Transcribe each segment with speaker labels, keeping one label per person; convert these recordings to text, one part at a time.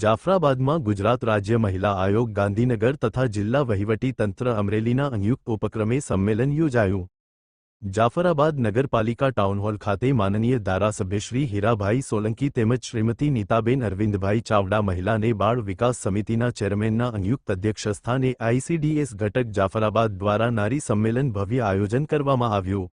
Speaker 1: જાફરાબાદમાં ગુજરાત રાજ્ય મહિલા આયોગ ગાંધીનગર તથા જિલ્લા વહીવટી તંત્ર અમરેલીના સંયુક્ત ઉપક્રમે સંમેલન યોજાયું. જાફરાબાદ નગરપાલિકા ટાઉનહોલ ખાતે માનનીય ધારાસભ્ય શ્રી હીરાભાઈ સોલંકી તેમજ શ્રીમતી નીતાબેન અરવિંદભાઈ ચાવડા મહિલાને બાળ વિકાસ સમિતિના ચેરમેનના સંયુક્ત અધ્યક્ષસ્થાને આઈસીડીએસ ઘટક જાફરાબાદ દ્વારા નારી સંમેલન ભવ્ય આયોજન કરવામાં આવ્યું.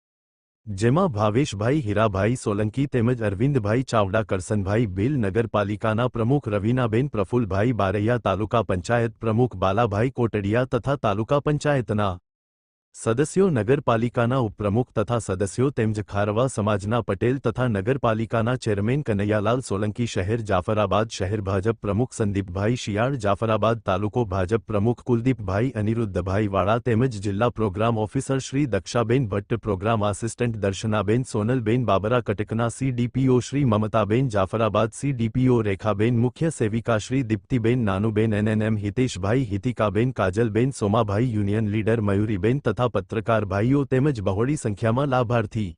Speaker 1: જેમાં ભાવેશભાઈ હીરાભાઈ સોલંકી તેમજ અરવિંદભાઈ ચાવડા, કરસનભાઈ બિલ, નગરપાલિકાના પ્રમુખ રવીનાબેન, પ્રફુલભાઈ બારૈયા, તાલુકા પંચાયત પ્રમુખ બાલાભાઈ કોટડિયા તથા તાલુકા પંચાયતના સદસ્યો નગરપાલિકાના ઉપપ્રમુખ તથા સદસ્યો તેમજ ખારવા સમાજના પટેલ તથા નગરપાલિકાના ચેરમેન કનૈયાલાલ સોલંકી શહેર જાફરાબાદ શહેર ભાજપ પ્રમુખ સંદીપભાઈ શિયાળ, જાફરાબાદ તાલુકો ભાજપ પ્રમુખ કુલદીપભાઈ અનિરુદ્ધભાઈ વાળા તેમજ જિલ્લા પ્રોગ્રામ ઓફિસર શ્રી દક્ષાબેન ભટ્ટ, પ્રોગ્રામ આસિસ્ટન્ટ દર્શનાબેન, સોનલબેન બાબરા, કટકના સીડીપીઓ શ્રી મમતાબેન, જાફરાબાદ સીડીપીઓ રેખાબેન, મુખ્ય સેવિકા શ્રી દીપ્તિબેન, નાનુબેન, એનએનએમ હિતેશભાઈ, હિતિકાબેન, કાજલબેન, સોમાભાઈ યુનિયન લીડર મયુરીબેન તથા પત્રકાર ભાઈઓ તેમજ બહોળી સંખ્યામાં લાભાર્થી.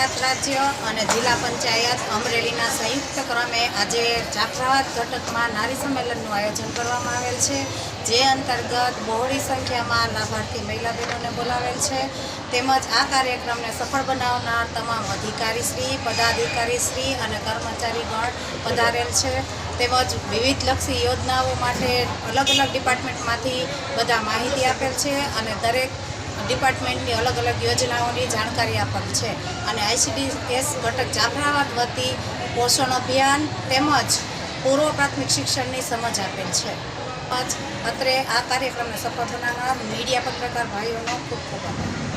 Speaker 2: ગુજરાત રાજ્ય અને જિલ્લા પંચાયત અમરેલીના સંયુક્ત ક્રમે આજે જાફરાબાદ ઘટકમાં નારી સંમેલનનું આયોજન કરવામાં આવેલ છે, જે અંતર્ગત બહોળી સંખ્યામાં લાભાર્થી મહિલા બહેનોને બોલાવેલ છે. તેમજ આ કાર્યક્રમને સફળ બનાવનાર તમામ અધિકારીશ્રી પદાધિકારીશ્રી અને કર્મચારીગણ પધારેલ છે. તેમજ વિવિધ લક્ષી યોજનાઓ માટે અલગ અલગ ડિપાર્ટમેન્ટમાંથી બધા માહિતી આપેલ છે અને દરેક ડિપાર્ટમેન્ટની અલગ અલગ યોજનાઓની જાણકારી આપવાની છે. અને આઈસીડીએસ ઘટક જાફરાબાદ વતી પોષણ અભિયાન તેમજ પૂર્વ પ્રાથમિક શિક્ષણની સમજ આપેલ છે. તેમજ અત્રે આ કાર્યક્રમને સફળ બનાવનાર મીડિયા પત્રકાર ભાઈઓનો ખૂબ ખૂબ આભાર.